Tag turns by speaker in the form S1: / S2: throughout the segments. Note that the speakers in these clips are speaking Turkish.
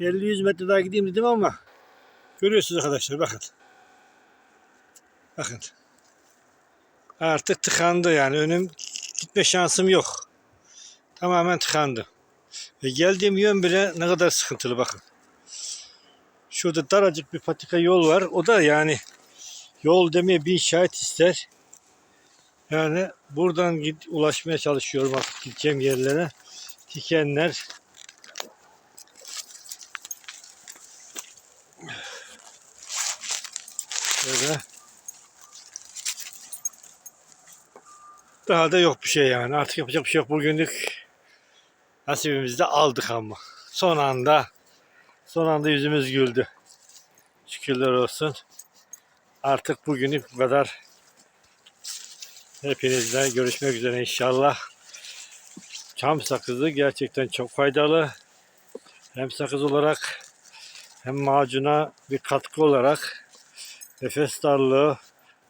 S1: 50-100 metre daha gideyim dedim ama görüyorsunuz arkadaşlar bakın. Bakın. Artık tıkandı yani önüm gitme şansım yok. Tamamen tıkandı. Ve geldiğim yön bile ne kadar sıkıntılı bakın. Şurada daracık bir patika yol var. O da yani yol demeye bin şahit ister. Yani buradan git, ulaşmaya çalışıyorum artık gideceğim yerlere. Dikenler. Böyle. Daha da yok bir şey yani. Artık yapacak bir şey yok. Bugünlük nasibimizi de aldık ama. Son anda son anda yüzümüz güldü. Şükürler olsun. Artık bugünlük bu kadar. Hepinizle görüşmek üzere inşallah. Çam sakızı gerçekten çok faydalı. Hem sakız olarak hem macuna bir katkı olarak nefes darlığı,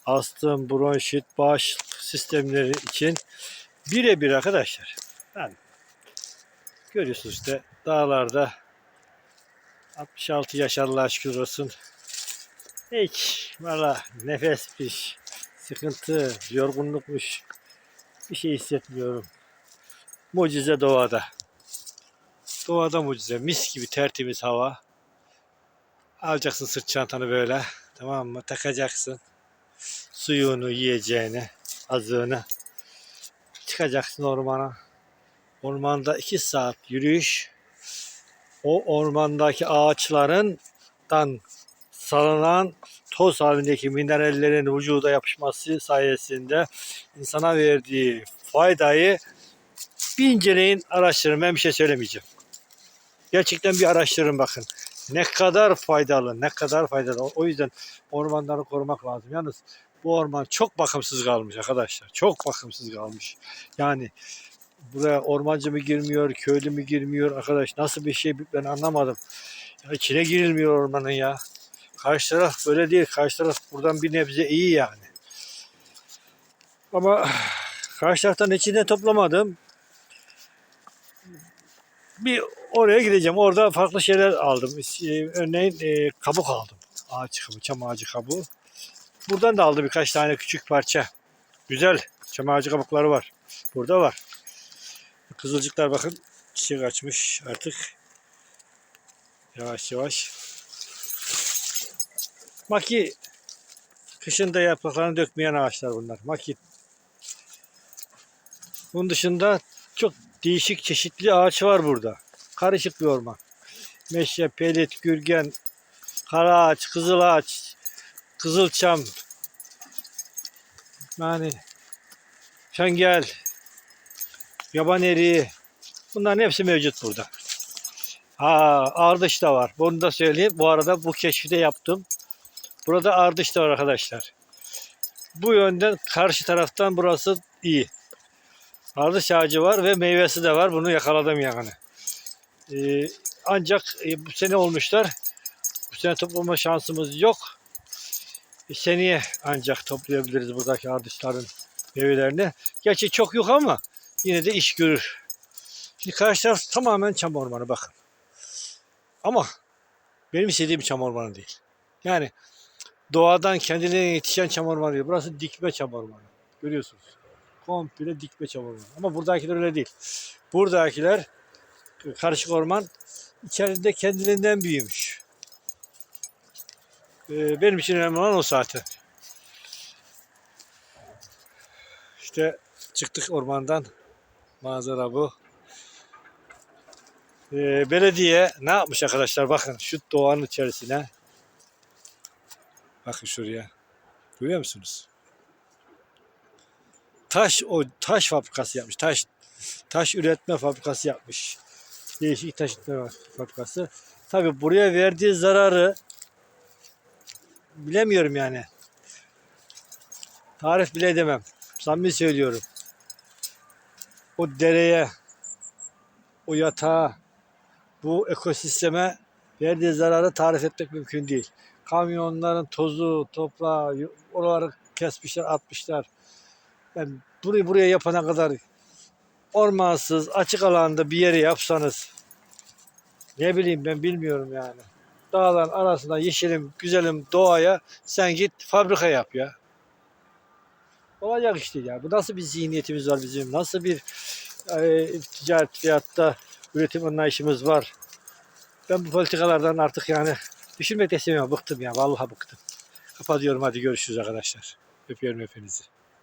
S1: astım, bronşit, bağışıklık sistemleri için birebir arkadaşlar. Yani görüyorsunuz işte dağlarda 66 yaş Allah'a şükür olsun. Hiç valla nefesmiş, sıkıntı, yorgunlukmuş bir şey hissetmiyorum. Mucize doğada. Doğada mucize. Mis gibi tertemiz hava. Alacaksın sırt çantanı böyle. Tamam mı? Takacaksın. Suyunu, yiyeceğini, azığını. Çıkacaksın ormana. Ormanda iki saat yürüyüş. O ormandaki ağaçlarından salınan toz halindeki minerallerin vücuda yapışması sayesinde insana verdiği faydayı bir inceleyin, araştırın. Ben bir şey söylemeyeceğim. Gerçekten bir araştırın bakın. Ne kadar faydalı, ne kadar faydalı. O yüzden ormanları korumak lazım. Yalnız bu orman çok bakımsız kalmış arkadaşlar. Çok bakımsız kalmış. Yani buraya ormancı mı girmiyor, köylü mü girmiyor arkadaş nasıl bir şey ben anlamadım. Ya içine girilmiyor ormanın ya. Karşı taraf böyle değil. Karşı taraf buradan bir nebze iyi yani. Ama karşı taraftan içine toplamadım. Bir oraya gideceğim. Orada farklı şeyler aldım. Ee, Örneğin e, kabuk aldım. Ağaç kabuğu, çam ağacı kabuğu. Buradan da aldım birkaç tane küçük parça. Güzel çam ağacı kabukları var. Burada var. Kızılcıklar bakın çiçek açmış artık. Yavaş yavaş. Maki kışında yapraklarını dökmeyen ağaçlar bunlar. Maki. Bunun dışında çok değişik çeşitli ağaç var burada. Karışık bir orman. Meşe, pelit, gürgen, kara ağaç, kızıl ağaç, kızılçam, yani çengel, yaban eriği. Bunların hepsi mevcut burada. Ha, ardış da var. Bunu da söyleyeyim. Bu arada bu keşfi de yaptım. Burada ardış da var arkadaşlar. Bu yönden karşı taraftan burası iyi. Ardış ağacı var ve meyvesi de var. Bunu yakaladım yani. Ee, ancak e, bu sene olmuşlar. Bu sene toplama şansımız yok. E, seneye ancak toplayabiliriz buradaki ardışların meyvelerini. Gerçi çok yok ama yine de iş görür. Şimdi karşı taraf tamamen çam ormanı bakın. Ama benim istediğim çam ormanı değil. Yani doğadan kendine yetişen çam ormanı değil. Burası dikme çam ormanı. Görüyorsunuz. Komple dikme çam ormanı. Ama buradakiler öyle değil. Buradakiler karışık orman içerisinde kendiliğinden büyümüş. Ee, benim için önemli olan o zaten. İşte çıktık ormandan. Manzara bu. Ee, belediye ne yapmış arkadaşlar bakın şu doğanın içerisine. Bakın şuraya. Görüyor musunuz? Taş o taş fabrikası yapmış. Taş taş üretme fabrikası yapmış. Değişik taş üretme fabrikası. Tabi buraya verdiği zararı bilemiyorum yani. Tarif bile edemem. Samimi söylüyorum. O dereye, o yatağa, bu ekosisteme verdiği zararı tarif etmek mümkün değil. Kamyonların tozu, toprağı, oraları kesmişler, atmışlar. Yani burayı buraya yapana kadar ormansız, açık alanda bir yere yapsanız Ne bileyim ben bilmiyorum yani. Dağların arasında yeşilim, güzelim doğaya sen git fabrika yap ya. Olacak işte ya. Bu nasıl bir zihniyetimiz var bizim? Nasıl bir e, ticaret fiyatta üretim anlayışımız var? Ben bu politikalardan artık yani düşünmek de istemiyorum. Bıktım ya. Vallahi bıktım. Kapatıyorum. Hadi görüşürüz arkadaşlar. Öpüyorum hepinizi.